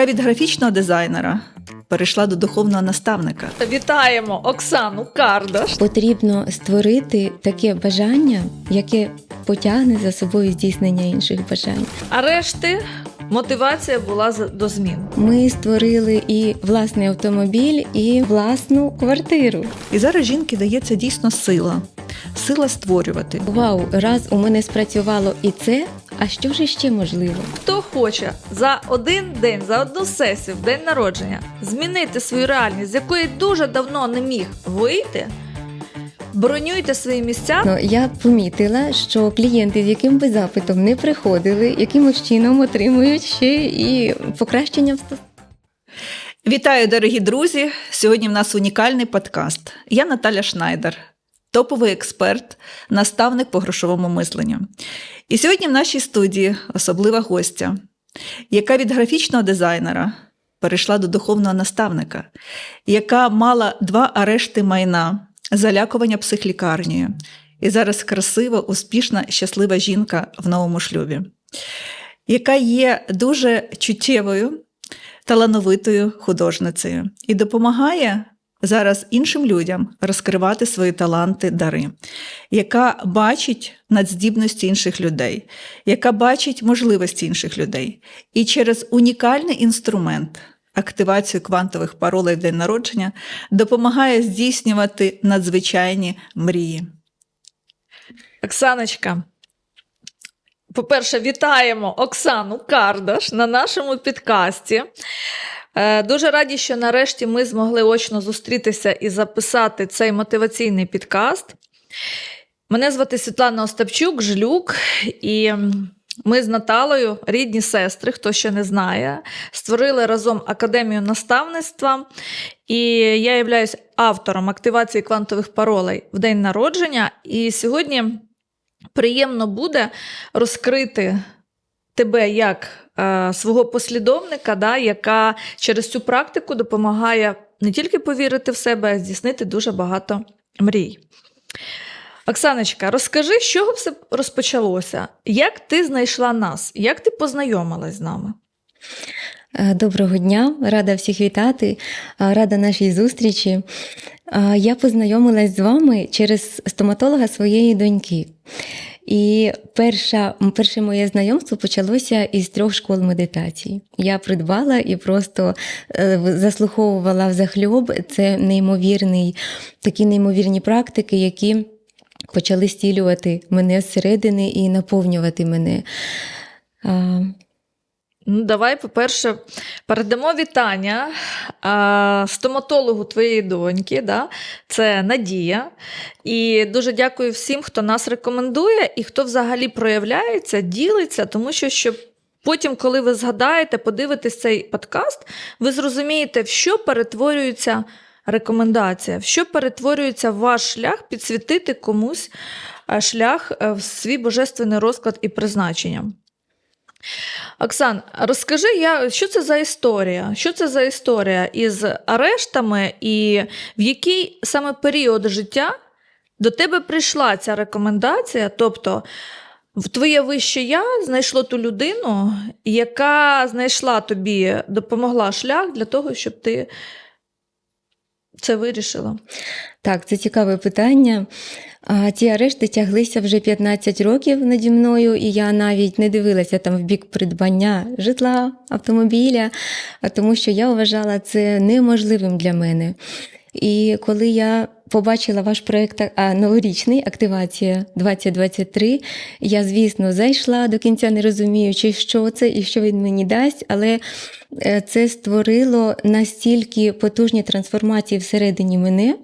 Я від графічного дизайнера перейшла до духовного наставника. Вітаємо Оксану Кардаш. Потрібно створити таке бажання, яке потягне за собою здійснення інших бажань. А решти мотивація була до змін. Ми створили і власний автомобіль, і власну квартиру. І зараз жінки дається дійсно сила, сила створювати. Вау, раз у мене спрацювало і це. А що ж ще можливо? Хто хоче за один день, за одну сесію, в день народження, змінити свою реальність, з якої дуже давно не міг вийти, бронюйте свої місця. Ну я помітила, що клієнти, з яким би запитом не приходили, якимось чином отримують ще і покращення в стосунках. Вітаю, дорогі друзі! Сьогодні в нас унікальний подкаст. Я Наталя Шнайдер, топовий експерт, наставник по грошовому мисленню. І сьогодні в нашій студії особлива гостя, яка від графічного дизайнера перейшла до духовного наставника, яка мала два арешти майна, залякування психлікарнею. І зараз красива, успішна, щаслива жінка в новому шлюбі, яка є дуже чуттєвою талановитою художницею і допомагає зараз іншим людям розкривати свої таланти, дари, яка бачить надздібності інших людей, яка бачить можливості інших людей. І через унікальний інструмент. Активацію квантових паролей в день народження допомагає здійснювати надзвичайні мрії. Оксаночка. По-перше, вітаємо Оксану Кардаш на нашому підкасті. Е, Дуже раді, що нарешті ми змогли очно зустрітися і записати цей мотиваційний підкаст. Мене звати Світлана Остапчук, Жлюк, і ми з Наталою, рідні сестри, хто ще не знає, створили разом академію наставництва. І я являюсь автором активації квантових паролей в день народження. І сьогодні приємно буде розкрити тебе як свого послідовника, да, яка через цю практику допомагає не тільки повірити в себе, а здійснити дуже багато мрій. Оксаночка, розкажи, з чого все розпочалося? Як ти знайшла нас? Як ти познайомилась з нами? Е, Доброго дня, рада всіх вітати, е, рада нашій зустрічі. Е, Я познайомилась з вами через стоматолога своєї доньки. І перша, перше моє знайомство почалося із трьох школ медитації. Я придбала і просто е, заслуховувала в захльоб. Це неймовірний, такі неймовірні практики, які почали стілювати мене зсередини і наповнювати мене. Ну, давай, по-перше, передамо вітання а, стоматологу твоєї доньки. Да? Це Надія. І дуже дякую всім, хто нас рекомендує і хто взагалі проявляється, ділиться, тому що щоб. Потім, коли ви згадаєте, подивитесь цей подкаст, ви зрозумієте, в що перетворюється рекомендація, в що перетворюється ваш шлях підсвітити комусь шлях е, в свій божественний розклад і призначення. Оксан, розкажи, я, що це за історія? Що це за історія із арештами, і в який саме період життя до тебе прийшла ця рекомендація? Тобто, в твоє вище я знайшло ту людину, яка знайшла тобі, допомогла шлях для того, щоб ти це вирішила. Так, це цікаве питання. А, Ці арешти тяглися вже 15 років наді мною, і я навіть не дивилася там в бік придбання житла, автомобіля, тому що я вважала це неможливим для мене. І коли я побачила ваш проєкт новорічний активація 2023, я, звісно, зайшла до кінця, не розуміючи, що це і що він мені дасть, але е, це створило настільки потужні трансформації всередині мене.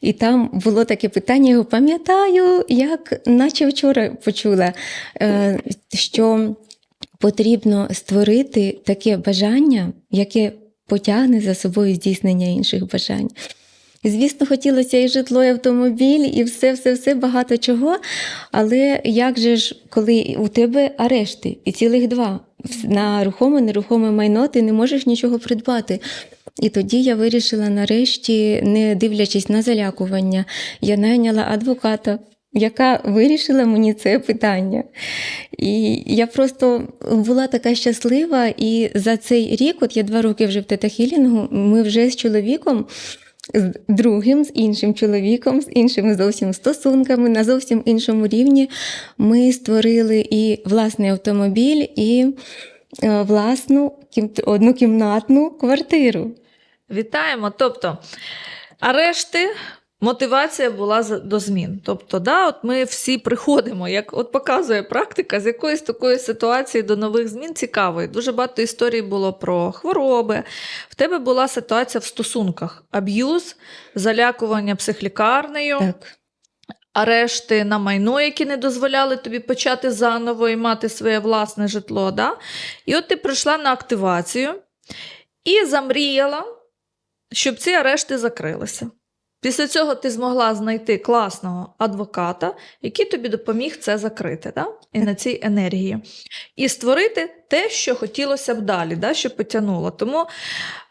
І там було таке питання, його пам'ятаю, як наче вчора почула, е, що потрібно створити таке бажання, яке потягне за собою здійснення інших бажань. Звісно, хотілося і житло, і автомобіль, і все, все, все багато чого. Але як же ж, коли у тебе арешти, і цілих два на рухоме, нерухоме майно, ти не можеш нічого придбати. І тоді я вирішила нарешті, не дивлячись на залякування, я найняла адвоката, яка вирішила мені це питання. І я просто була така щаслива, і за цей рік, от я два роки вже в тета-хілінгу, ми вже з чоловіком. З другим, з іншим чоловіком, з іншими зовсім стосунками, на зовсім іншому рівні ми створили і власний автомобіль, і е, власну кім- однокімнатну квартиру. Вітаємо. Тобто, арешти. Мотивація була до змін. Тобто, да, от ми всі приходимо, як от показує практика, з якоїсь такої ситуації до нових змін цікавої. Дуже багато історій було про хвороби. В тебе була ситуація в стосунках: аб'юз, залякування психлікарнею, Так. арешти на майно, які не дозволяли тобі почати заново і мати своє власне житло. Да? І от ти прийшла на активацію і замріяла, щоб ці арешти закрилися. Після цього ти змогла знайти класного адвоката, який тобі допоміг це закрити, да? і на цій енергії. І створити те, що хотілося б далі, да? що потягнуло. Тому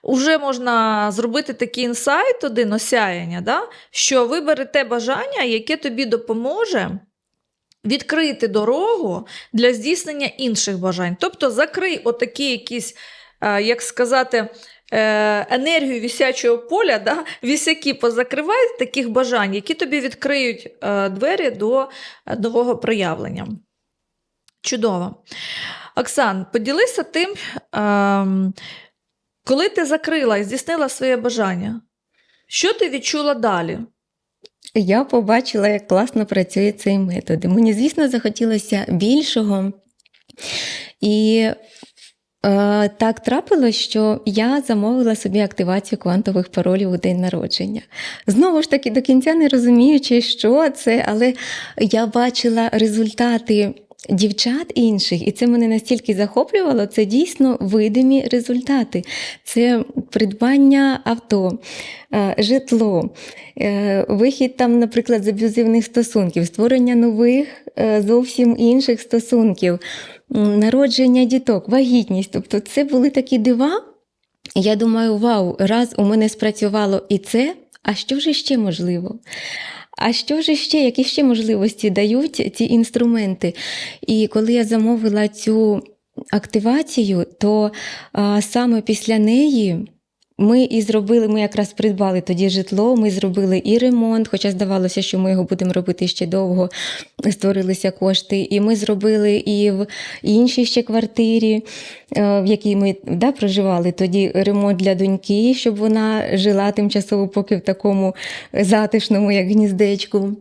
вже можна зробити такий інсайт, один осяяння, да? що вибери те бажання, яке тобі допоможе відкрити дорогу для здійснення інших бажань. Тобто закрий отакі якісь, е, як сказати, енергію вісячого поля, да? вісяки позакривай таких бажань, які тобі відкриють е, двері до е, нового проявлення. Чудово. Оксан, поділися тим, ем, коли ти закрила і здійснила своє бажання, що ти відчула далі? Я побачила, як класно працює цей метод. Мені, звісно, захотілося більшого. І е, так трапилось, що я замовила собі активацію квантових паролів у день народження. Знову ж таки, до кінця не розуміючи, що це, але я бачила результати. Дівчат інших, і це мене настільки захоплювало, це дійсно видимі результати. Це придбання авто, е, житло, е, вихід там, наприклад, з аб'юзивних стосунків, створення нових е, зовсім інших стосунків, народження діток, вагітність. Тобто це були такі дива. Я думаю, вау, раз у мене спрацювало і це, а що ж ще можливо? А що ж ще, які ще можливості дають ці інструменти? І коли я замовила цю активацію, то а, саме після неї ми і зробили, ми якраз придбали тоді житло, ми зробили і ремонт, хоча здавалося, що ми його будемо робити ще довго, створилися кошти. І ми зробили і в іншій ще квартирі, е, в якій ми да, проживали тоді ремонт для доньки, щоб вона жила тимчасово, поки в такому затишному, як гніздечку.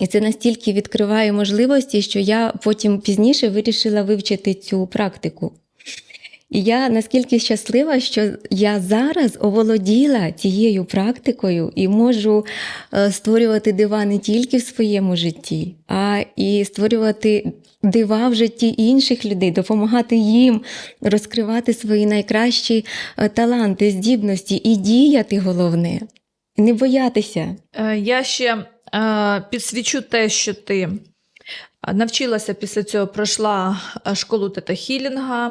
І це настільки відкриває можливості, що я потім пізніше вирішила вивчити цю практику. І я наскільки щаслива, що я зараз оволоділа цією практикою і можу е, створювати дива не тільки в своєму житті, а і створювати дива в житті інших людей, допомагати їм розкривати свої найкращі е, таланти, здібності і діяти головне, не боятися. Е, Я ще підсвічу те, що ти навчилася після цього, пройшла е, школу тета-хілінга,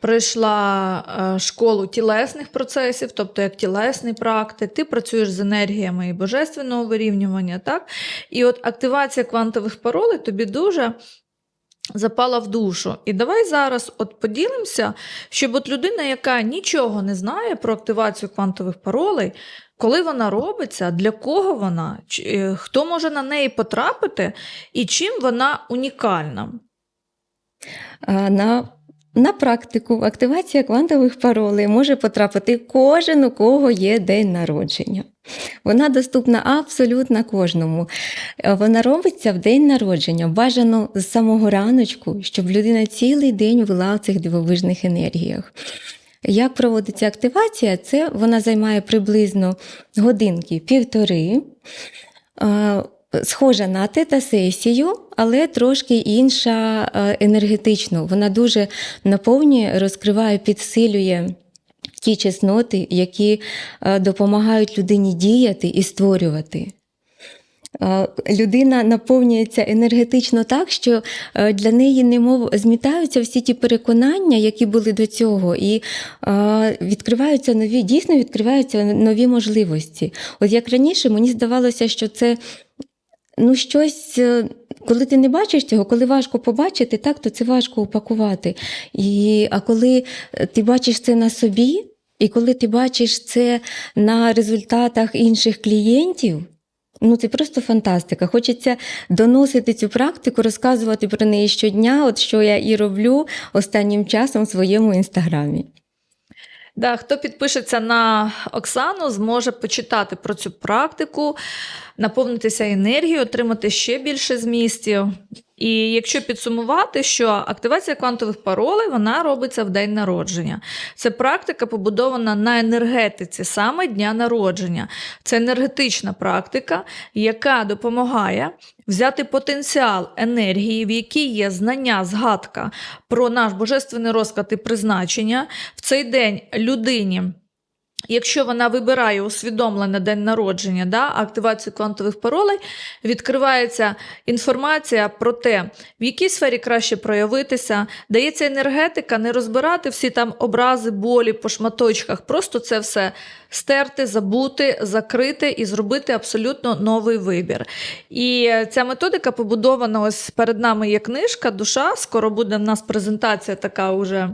пройшла е, школу тілесних процесів, тобто як тілесний практик, ти працюєш з енергіями і божественного вирівнювання. Так? І от активація квантових паролей тобі дуже. Запала в душу. І давай зараз от поділимося, щоб от людина, яка нічого не знає про активацію квантових паролей, коли вона робиться, для кого вона, е, хто може на неї потрапити, і чим вона унікальна. На, на практику активація квантових паролей може потрапити кожен, у кого є день народження. Вона доступна абсолютно кожному. Е, Вона робиться в день народження, бажано з самого раночку, щоб людина цілий день була в цих дивовижних енергіях. Як проводиться активація? Це вона займає приблизно годинки півтори. Схожа на тета-сесію, але трошки інша енергетично. Вона дуже наповнює, розкриває, підсилює ті чесноти, які допомагають людині діяти і створювати. Е, Людина наповнюється енергетично так, що е, для неї немов змітаються всі ті переконання, які були до цього, і е, відкриваються нові, дійсно відкриваються нові можливості. От як раніше мені здавалося, що це ну, щось, коли ти не бачиш цього, коли важко побачити, так, то це важко упакувати. І, а коли ти бачиш це на собі, і коли ти бачиш це на результатах інших клієнтів, ну це просто фантастика. Хочеться доносити цю практику, розказувати про неї щодня, от що я і роблю останнім часом в своєму інстаграмі. Да, хто підпишеться на Оксану, зможе почитати про цю практику, наповнитися енергією, отримати ще більше змістів. І якщо підсумувати, що активація квантових паролей вона робиться в день народження. Це практика побудована на енергетиці саме дня народження. Це енергетична практика, яка допомагає взяти потенціал енергії, в якій є знання, згадка про наш божественний розклад і призначення в цей день людині. Якщо вона вибирає усвідомлене день народження, да, активацію квантових паролей, відкривається інформація про те, в якій сфері краще проявитися, дається енергетика, не розбирати всі там образи, болі по шматочках, просто це все стерти, забути, закрити і зробити абсолютно новий вибір. І ця методика побудована ось перед нами є книжка Душа. Скоро буде в нас презентація така уже.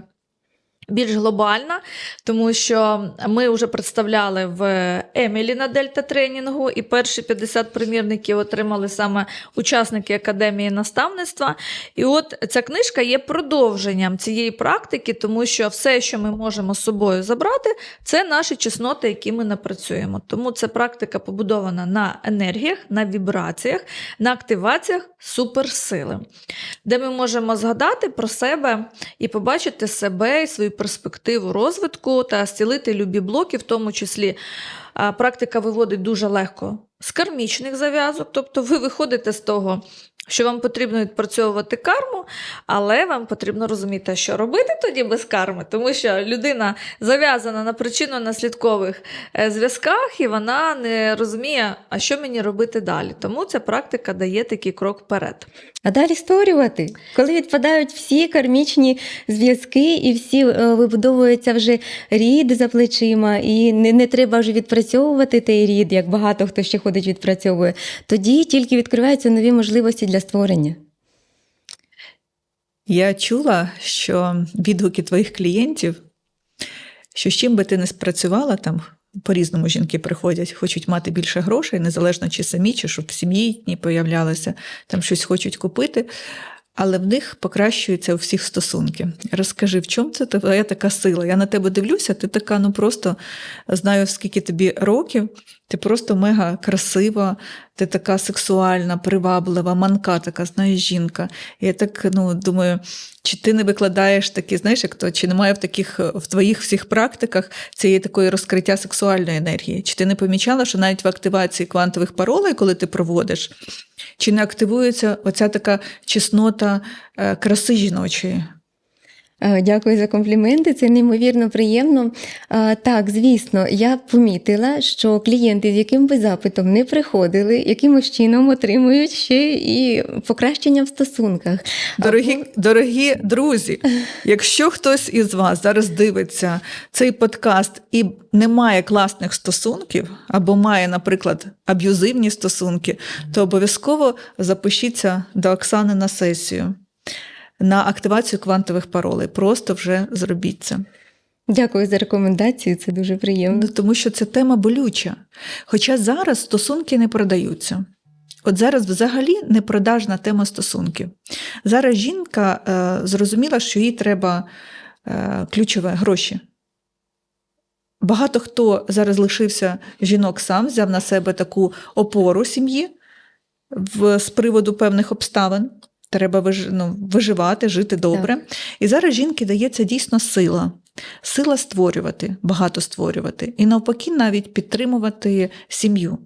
Більш глобальна, тому що ми вже представляли в Емілі на Дельта тренінгу, і перші 50 примірників отримали саме учасники академії наставництва. І от ця книжка є продовженням цієї практики, тому що все, що ми можемо з собою забрати, це наші чесноти, які ми напрацюємо. Тому ця практика побудована на енергіях, на вібраціях, на активаціях суперсили, де ми можемо згадати про себе і побачити себе і свою перспективу розвитку та зцілити любі блоки, в тому числі практика виводить дуже легко з кармічних зав'язок, тобто ви виходите з того, що вам потрібно відпрацьовувати карму, але вам потрібно розуміти, що робити тоді без карми, тому що людина зав'язана на причинно-наслідкових е, зв'язках, і вона не розуміє, а що мені робити далі. Тому ця практика дає такий крок вперед. А далі створювати, коли відпадають всі кармічні зв'язки, і всі е, вибудовується вже рід за плечима, і не, не треба вже відпрацьовувати той рід, як багато хто ще ходить, відпрацьовує. Тоді тільки відкриваються нові можливості для створення. Я чула, що відгуки твоїх клієнтів, що з чим би ти не спрацювала там. По-різному жінки приходять, хочуть мати більше грошей, незалежно чи самі, чи щоб в сім'ї їхній появлялися, там щось хочуть купити, але в них покращуються у всіх стосунки. Розкажи, в чому це твоя така сила? Я на тебе дивлюся, ти така, ну просто знаю, скільки тобі років, ти просто мега красива, ти така сексуальна, приваблива, манка, така, знаєш, жінка. І я так ну, думаю, чи ти не викладаєш такі, знаєш, як то, чи немає в таких в твоїх всіх практиках цієї такої розкриття сексуальної енергії? Чи ти не помічала, що навіть в активації квантових паролей, коли ти проводиш, чи не активується оця така чеснота е, краси жіночої? Е, Дякую за компліменти, це неймовірно приємно. Е, Так, звісно, я помітила, що клієнти, з яким би запитом не приходили, якимось чином отримують ще і покращення в стосунках. Дорогі, дорогі друзі, якщо хтось із вас зараз дивиться цей подкаст і не має класних стосунків, або має, наприклад, аб'юзивні стосунки, то обов'язково запишіться до Оксани на сесію на активацію квантових паролей. Просто вже зробіть це. Дякую за рекомендацію, це дуже приємно. Ну, тому що це тема болюча. Хоча зараз стосунки не продаються. От зараз взагалі непродажна тема стосунків. Зараз жінка е, зрозуміла, що їй треба е, ключове гроші. Багато хто зараз лишився жінок сам, взяв на себе таку опору сім'ї в, з приводу певних обставин. Треба виж, ну, виживати, жити добре. І зараз жінки дається дійсно сила. Сила створювати, багато створювати, і навпаки, навіть підтримувати сім'ю.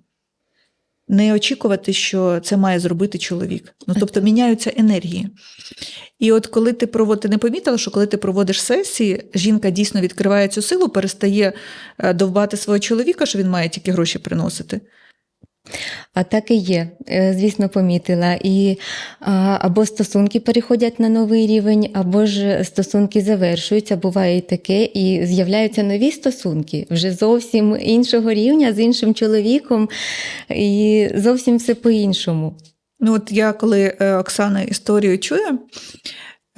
Не очікувати, що це має зробити чоловік. Ну, тобто міняються енергії. І от коли ти проводиш, не помітила, що коли ти проводиш сесії, жінка дійсно відкриває цю силу, перестає е, довбати свого чоловіка, що він має тільки гроші приносити. А так і є, е, звісно, помітила. І або стосунки переходять на новий рівень, або ж стосунки завершуються, буває і таке, і з'являються нові стосунки. Вже зовсім іншого рівня, з іншим чоловіком, і зовсім все по-іншому. Ну, от я коли е, Оксана історію чую,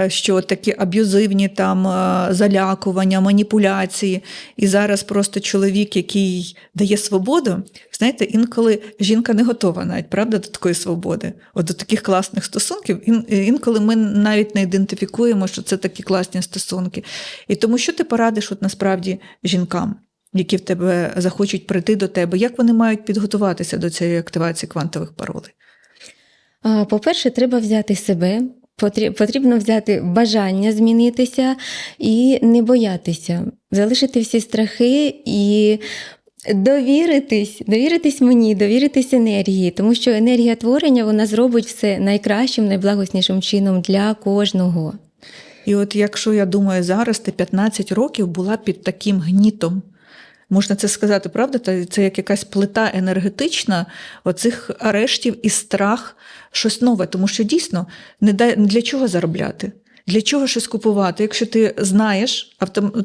що такі аб'юзивні там е, залякування, маніпуляції, і зараз просто чоловік, який дає свободу, знаєте, інколи жінка не готова навіть, правда, до такої свободи, от до таких класних стосунків. Інколи ми навіть не ідентифікуємо, що це такі класні стосунки. І тому що ти порадиш от насправді жінкам? Які в тебе захочуть прийти до тебе, як вони мають підготуватися до цієї активації квантових паролей? По-перше, треба взяти себе. Потрі- Потрібно взяти бажання змінитися і не боятися, залишити всі страхи і довіритись, довіритись мені, довіритись енергії, тому що енергія творення вона зробить все найкращим, найблагоснішим чином для кожного. І от якщо я думаю, зараз ти 15 років була під таким гнітом, можна це сказати, правда? Це як якась плита енергетична оцих арештів і страх, щось нове. Тому що дійсно не дай для чого заробляти? Для чого щось купувати? Якщо ти знаєш,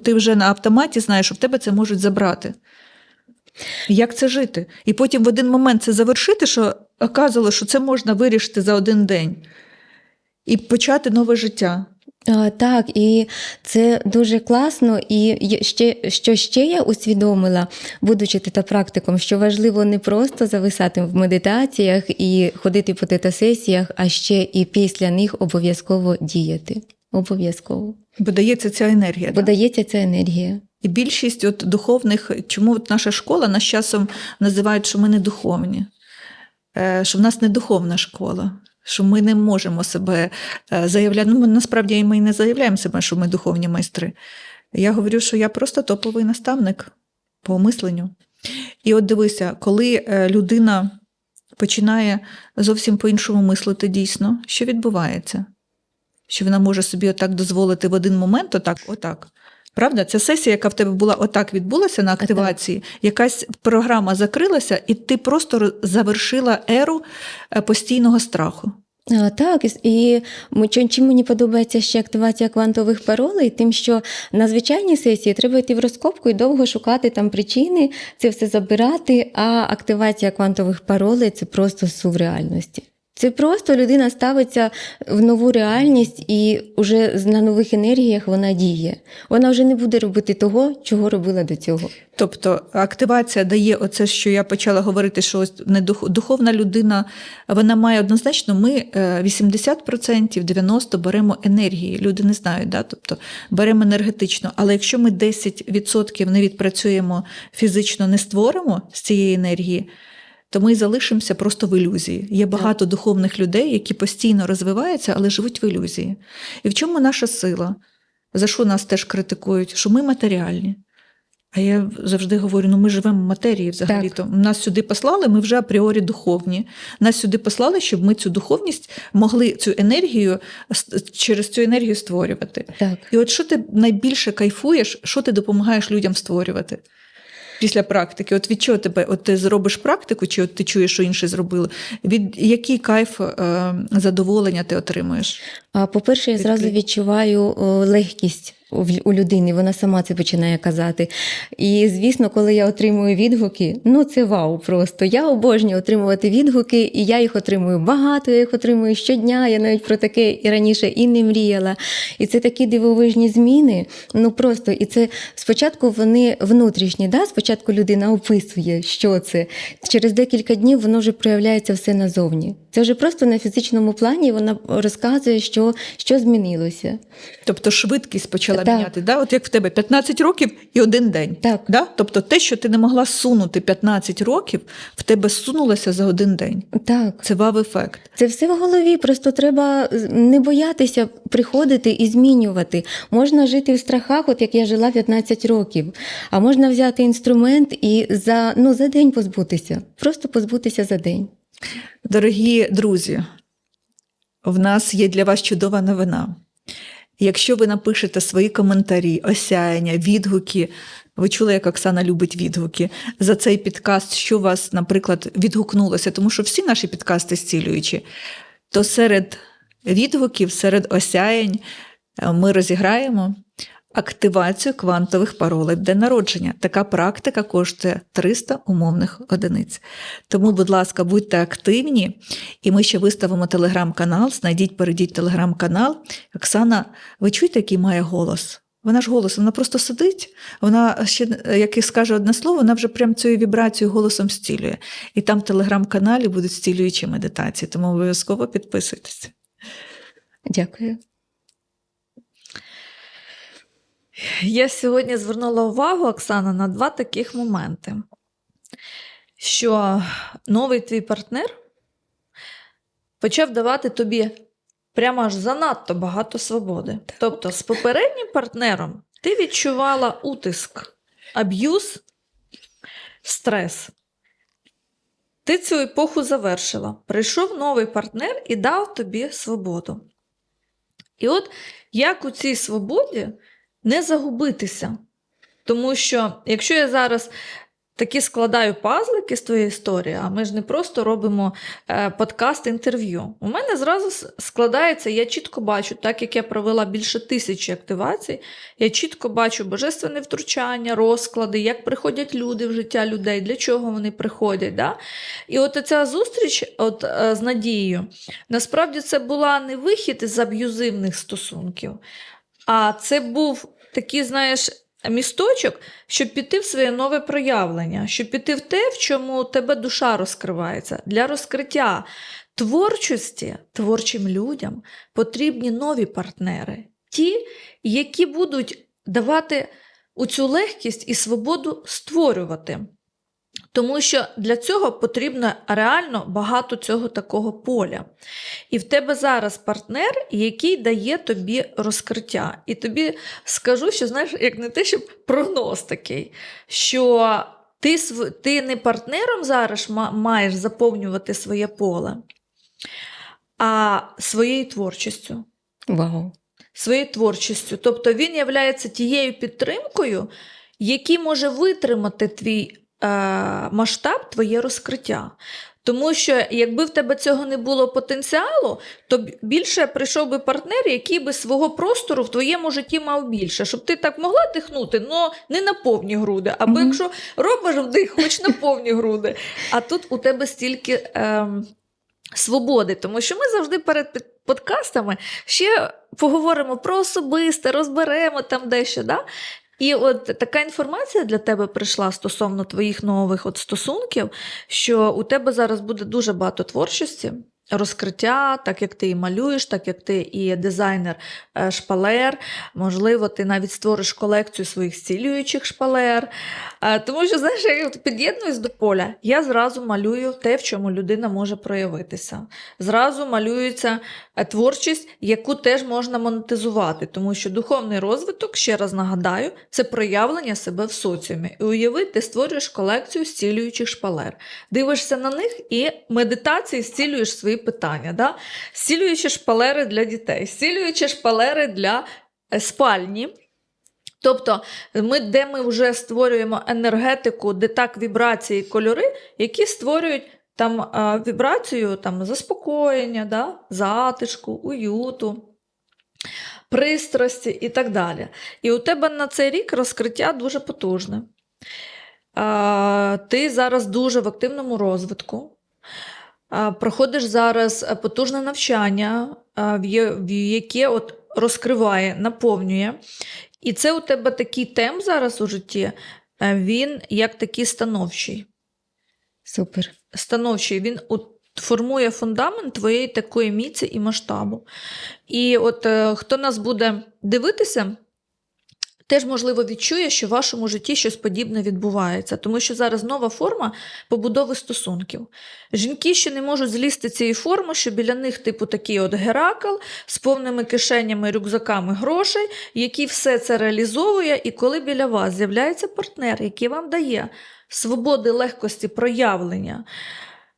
ти вже на автоматі знаєш, що в тебе це можуть забрати. Як це жити? І потім в один момент це завершити, що оказало, що це можна вирішити за один день і почати нове життя. Так, і це дуже класно. І ще, що ще я усвідомила, будучи тета-практиком, що важливо не просто зависати в медитаціях і ходити по тета-сесіях, а ще і після них обов'язково діяти. Обов'язково. Бо дається ця енергія. Бо да? дається ця енергія. І більшість от духовних, чому от наша школа нас часом називають, що ми не духовні, Е, що в нас не духовна школа, що ми не можемо себе е, заявляти. Ну, ми, насправді ми і не заявляємо себе, що ми духовні майстри. Я говорю, що я просто топовий наставник по мисленню. І от дивися, коли е, людина починає зовсім по-іншому мислити дійсно, що відбувається? Що вона може собі отак дозволити в один момент, отак, отак. Правда, ця сесія, яка в тебе була отак відбулася на активації, якась програма закрилася, і ти просто завершила еру е, постійного страху. А, Так, і чим мені подобається ще активація квантових паролей, тим, що на звичайній сесії треба йти в розкопку і довго шукати там причини, це все забирати. А активація квантових паролей це просто сув реальності. Це просто людина ставиться в нову реальність і вже на нових енергіях вона діє. Вона вже не буде робити того, чого робила до цього. Тобто активація дає оце, що я почала говорити, що ось не дух- духовна людина, вона має однозначно, ми е, 80%, 90% беремо енергії. Люди не знають, да? тобто беремо енергетично. Але якщо ми 10% не відпрацюємо фізично, не створимо з цієї енергії, то ми залишимося просто в ілюзії. Є багато духовних людей, які постійно розвиваються, але живуть в ілюзії. І в чому наша сила? За що нас теж критикують? Що ми матеріальні. А я завжди говорю: ну ми живемо в матерії взагалі. то Нас сюди послали, ми вже апріорі духовні. Нас сюди послали, щоб ми цю духовність могли цю енергію через цю енергію створювати. Так. І от що ти найбільше кайфуєш, що ти допомагаєш людям створювати? Після практики, от від чого тебе? От ти зробиш практику, чи от ти чуєш, що інші зробили? Від який кайф е, задоволення ти отримуєш? По-перше, я зразу відчуваю легкість у людини, вона сама це починає казати. І звісно, коли я отримую відгуки, ну це вау просто. Я обожнюю отримувати відгуки, і я їх отримую багато, я їх отримую щодня. Я навіть про таке і раніше і не мріяла. І це такі дивовижні зміни. Ну просто і це спочатку вони внутрішні. Да? Спочатку людина описує, що це. Через декілька днів воно вже проявляється все назовні. Це вже просто на фізичному плані вона розказує, що, що змінилося. Тобто швидкість почала Так. міняти. Да? От як в тебе 15 років і один день. Так. Да? Тобто те, що ти не могла сунути 15 років, в тебе сунулося за один день. Так, Це вав-ефект. це все в голові. Просто треба не боятися приходити і змінювати. Можна жити в страхах, от як я жила 15 років. А можна взяти інструмент і за, ну, за день позбутися. Просто позбутися за день. Дорогі друзі, в нас є для вас чудова новина. Якщо ви напишете свої коментарі, осяяння, відгуки, ви чули, як Оксана любить відгуки за цей підкаст, що вас, наприклад, відгукнулося, тому що всі наші підкасти зцілюючі, то серед відгуків, серед осяянь е, ми розіграємо активацію квантових паролей в день народження. Така практика коштує 300 умовних одиниць. Тому, будь ласка, будьте активні, і ми ще виставимо телеграм-канал. Знайдіть, перейдіть телеграм-канал. Оксана, ви чуєте, який має голос? Вона ж голос, вона просто сидить, вона ще як і скаже одне слово, вона вже прям цією вібрацією голосом зцілює. І там в телеграм-каналі будуть зцілюючі медитації, тому обов'язково підписуйтесь. Дякую. Я сьогодні звернула увагу, Оксана, на два таких моменти. Що новий твій партнер почав давати тобі прямо аж занадто багато свободи. Тобто, з попереднім партнером ти відчувала утиск, аб'юз, стрес. Ти цю епоху завершила. Прийшов новий партнер і дав тобі свободу. І от як у цій свободі не загубитися. Тому що, якщо я зараз такі складаю пазлики з твоєї історії, а ми ж не просто робимо е, подкаст інтерв'ю. У мене зразу складається, я чітко бачу, так як я провела більше тисячі активацій, я чітко бачу божественне втручання, розклади, як приходять люди в життя людей, для чого вони приходять. Да? І от ця зустріч от, е, з Надією, насправді це була не вихід із аб'юзивних стосунків, а це був такий, знаєш, місточок, щоб піти в своє нове проявлення, щоб піти в те, в чому тебе душа розкривається. Для розкриття творчості творчим людям потрібні нові партнери, ті, які будуть давати у цю легкість і свободу створювати. Тому що для цього потрібно реально багато цього такого поля. І в тебе зараз партнер, який дає тобі розкриття. І тобі скажу, що знаєш, як не те, щоб прогноз такий, що ти, ти не партнером зараз маєш заповнювати своє поле, а своєю творчістю Вау. своєю творчістю. Тобто він є тією підтримкою, який може витримати твій масштаб, твоє розкриття. Тому що якби в тебе цього не було потенціалу, то більше прийшов би партнер, який би свого простору в твоєму житті мав більше, щоб ти так могла дихнути, але не на повні груди. Або Мгм. якщо робиш вдих, хоч на повні груди. А тут у тебе стільки ем, свободи, тому що ми завжди перед подкастами ще поговоримо про особисте, розберемо там дещо. Да? І от така інформація для тебе прийшла стосовно твоїх нових от стосунків, що у тебе зараз буде дуже багато творчості, розкриття, так як ти і малюєш, так як ти і дизайнер е, шпалер. Можливо, ти навіть створиш колекцію своїх зцілюючих шпалер. Е, Тому що, знаєш, я під'єднуюсь до поля, я зразу малюю те, в чому людина може проявитися. Зразу малюється е, творчість, яку теж можна монетизувати, тому що духовний розвиток, ще раз нагадаю, це проявлення себе в соціумі. І уяви, ти створюєш колекцію зцілюючих шпалер. Дивишся на них і медитації зцілюєш свої питання. Да? Зцілюючі шпалери для дітей, зцілюючі шпалери для е, спальні. Тобто, ми, де ми вже створюємо енергетику, де так вібрації і кольори, які створюють там вібрацію там, заспокоєння, да? затишку, уюту, пристрасті і так далі. І у тебе на цей рік розкриття дуже потужне. Ти зараз дуже в активному розвитку. Проходиш зараз е, потужне навчання, в яке от розкриває, наповнює. І це у тебе такий темп зараз у житті, е, він як такий становчий. Супер. Становчий, він формує фундамент твоєї такої міці і масштабу. І от е, хто нас буде дивитися, теж, можливо, відчує, що в вашому житті щось подібне відбувається, тому що зараз нова форма побудови стосунків. Жінки ще не можуть злізти цієї форми, що біля них, типу, такий от Геракл з повними кишенями, рюкзаками грошей, який все це реалізовує, і коли біля вас з'являється партнер, який вам дає свободи, легкості проявлення.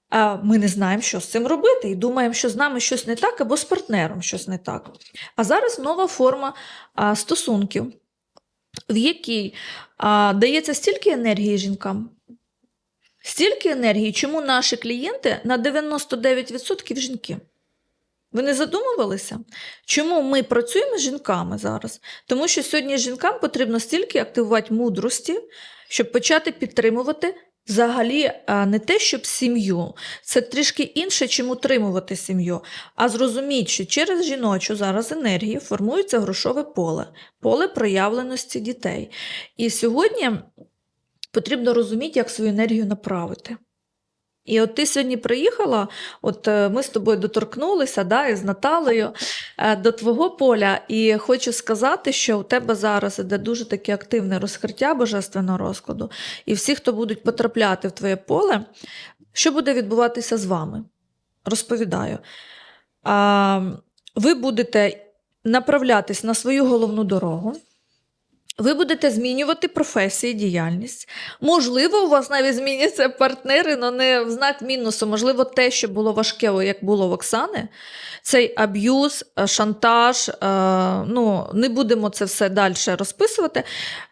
а ми не знаємо, що з цим робити, і думаємо, що з нами щось не так, або з партнером щось не так. А зараз нова форма стосунків, в якій а, дається стільки енергії жінкам. Стільки енергії, чому наші клієнти на 99% жінки. Ви не задумувалися? Чому ми працюємо з жінками зараз? Тому що сьогодні жінкам потрібно стільки активувати мудрості, щоб почати підтримувати взагалі не те, щоб сім'ю. Це трішки інше, чим утримувати сім'ю. А зрозуміть, що через жіночу зараз енергію формується грошове поле, поле проявленості дітей. І сьогодні потрібно розуміти, як свою енергію направити. І от ти сьогодні приїхала, от е, ми з тобою доторкнулися да, із Наталею е, до твого поля, і хочу сказати, що у тебе зараз іде дуже таке активне розкриття божественного розкладу, і всі, хто будуть потрапляти в твоє поле, що буде відбуватися з вами? Розповідаю. А, ви будете направлятись на свою головну дорогу. Ви будете змінювати професії, діяльність. Можливо, у вас навіть зміняться партнери, але не в знак мінусу. Можливо, те, що було важке, як було в Оксани, цей аб'юз, е, шантаж. е, Ну, не будемо це все далі розписувати.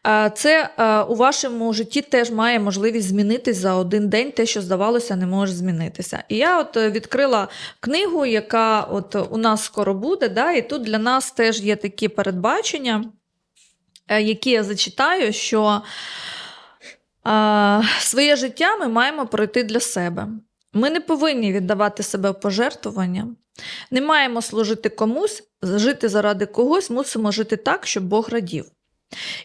Е, Це у вашому житті теж має можливість змінитись за один день, те, що здавалося, не може змінитися. І я от відкрила книгу, яка от у нас скоро буде, да, і тут для нас теж є такі передбачення які я зачитаю, що е, своє життя ми маємо пройти для себе. Ми не повинні віддавати себе в пожертвування, не маємо служити комусь, жити заради когось, мусимо жити так, щоб Бог радів.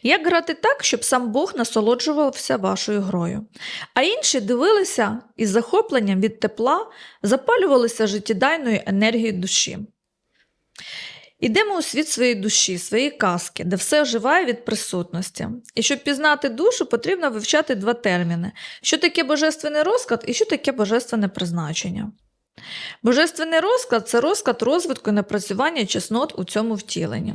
Як грати так, щоб сам Бог насолоджувався вашою грою? А інші дивилися із захопленням від тепла, запалювалися життєдайною енергією душі. Ідемо у світ своєї душі, своєї казки, де все оживає від присутності. І щоб пізнати душу, потрібно вивчати два терміни: що таке божественний розклад і що таке божественне призначення. Божественний розклад це розклад розвитку і напрацювання чеснот у цьому втіленні.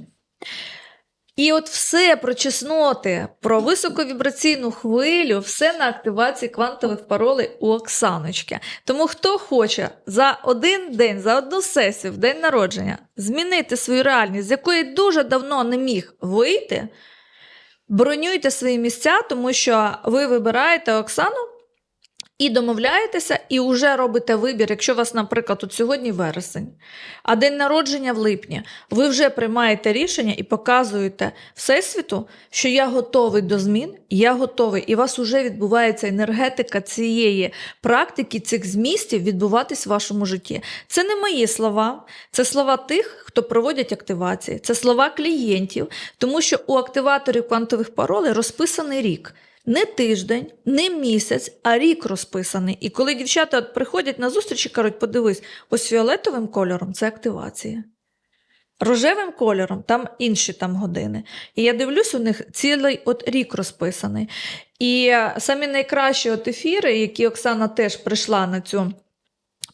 І от все про чесноти, про високовібраційну хвилю, все на активації квантових паролей у Оксаночки. Тому хто хоче за один день, за одну сесію в день народження змінити свою реальність, з якої дуже давно не міг вийти, бронюйте свої місця, тому що ви вибираєте Оксану. І домовляєтеся, і вже робите вибір. Якщо у вас, наприклад, от сьогодні вересень, а день народження в липні, ви вже приймаєте рішення і показуєте Всесвіту, що я готовий до змін, я готовий, і у вас вже відбувається енергетика цієї практики, цих змістів відбуватись в вашому житті. Це не мої слова, це слова тих, хто проводять активації, це слова клієнтів, тому що у активаторів квантових паролей розписаний рік. Не тиждень, не місяць, а рік розписаний. І коли дівчата приходять на зустріч і кажуть, подивись, ось фіолетовим кольором це активація. Рожевим кольором там інші там години. І я дивлюсь, у них цілий от рік розписаний. І е, самі найкращі от ефіри, які Оксана теж прийшла на цю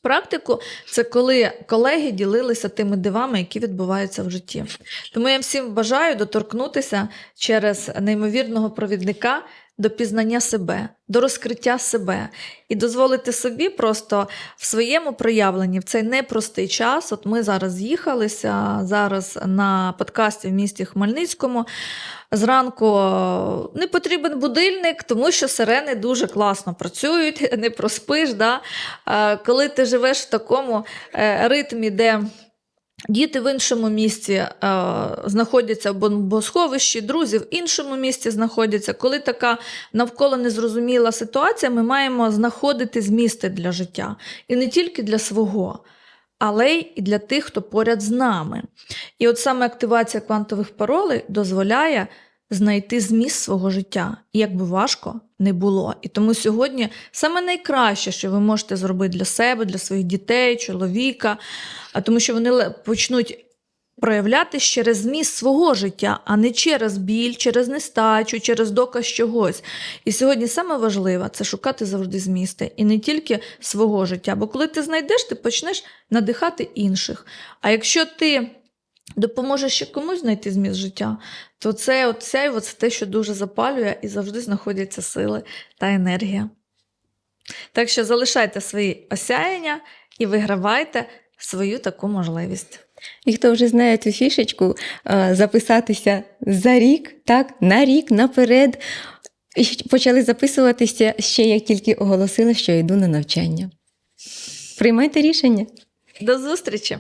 практику, це коли колеги ділилися тими дивами, які відбуваються в житті. Тому я всім бажаю доторкнутися через неймовірного провідника до пізнання себе, до розкриття себе і дозволити собі просто в своєму проявленні в цей непростий час. От ми зараз з'їхалися зараз на подкасті в місті Хмельницькому. Зранку не потрібен будильник, тому що сирени дуже класно працюють, не проспиш. Да? Е, Коли ти живеш в такому е, ритмі, де Діти в іншому місці е, знаходяться в бомбосховищі, друзі в іншому місці знаходяться. Коли така навколо незрозуміла ситуація, ми маємо знаходити змісти для життя. І не тільки для свого, але й для тих, хто поряд з нами. І от саме активація квантових паролей дозволяє знайти зміст свого життя, як би важко не було. І тому сьогодні саме найкраще, що ви можете зробити для себе, для своїх дітей, чоловіка, тому що вони почнуть проявлятися через зміст свого життя, а не через біль, через нестачу, через доказ чогось. І сьогодні саме важливе це шукати завжди змісти, і не тільки свого життя. Бо коли ти знайдеш, ти почнеш надихати інших. А якщо ти допоможеш ще комусь знайти зміст життя, то це от сяйво, це те, що дуже запалює, і завжди знаходяться сили та енергія. Так що залишайте свої осяяння і вигравайте свою таку можливість. І хто вже знає цю фішечку, записатися за рік, так, на рік наперед. І почали записуватися ще як тільки оголосила, що йду на навчання. Приймайте рішення. До зустрічі!